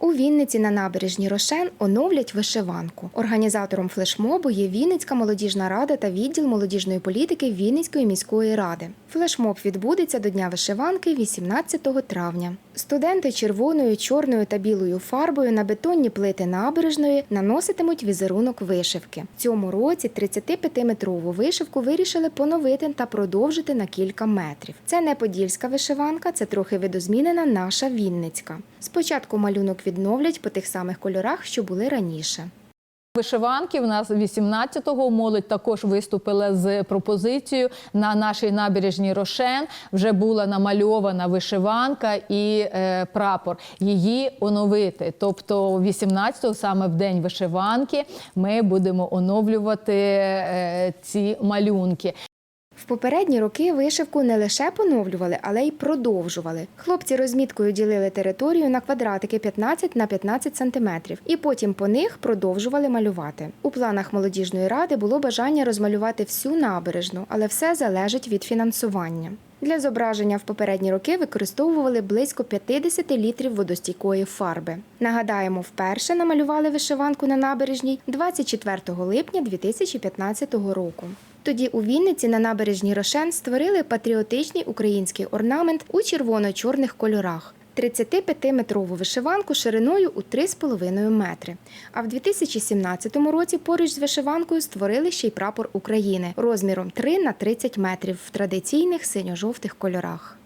У Вінниці на набережні Рошен оновлять вишиванку. Організатором флешмобу є Вінницька молодіжна рада та відділ молодіжної політики Вінницької міської ради. Флешмоб відбудеться до Дня вишиванки 18 травня. Студенти червоною, чорною та білою фарбою на бетонні плити набережної наноситимуть візерунок вишивки. Цьому році 35-метрову вишивку вирішили поновити та продовжити на кілька метрів. Це не подільська вишиванка, це трохи видозмінена наша Вінницька. Спочатку малюнок відновлять по тих самих кольорах, що були раніше. Вишиванки в нас 18-го молодь також виступила з пропозицією на нашій набережній Рошен. Вже була намальована вишиванка і е, прапор. Її оновити. Тобто, 18-го, саме в день вишиванки, ми будемо оновлювати е, ці малюнки. В попередні роки вишивку не лише поновлювали, але й продовжували. Хлопці розміткою ділили територію на квадратики 15 на 15 сантиметрів, і потім по них продовжували малювати. У планах молодіжної ради було бажання розмалювати всю набережну, але все залежить від фінансування. Для зображення в попередні роки використовували близько 50 літрів водостійкої фарби. Нагадаємо, вперше намалювали вишиванку на набережній 24 липня 2015 року. Тоді у Вінниці на набережні Рошен створили патріотичний український орнамент у червоно-чорних кольорах. 35-метрову вишиванку шириною у 3,5 метри. А в 2017 році поруч з вишиванкою створили ще й прапор України розміром 3 на 30 метрів в традиційних синьо-жовтих кольорах.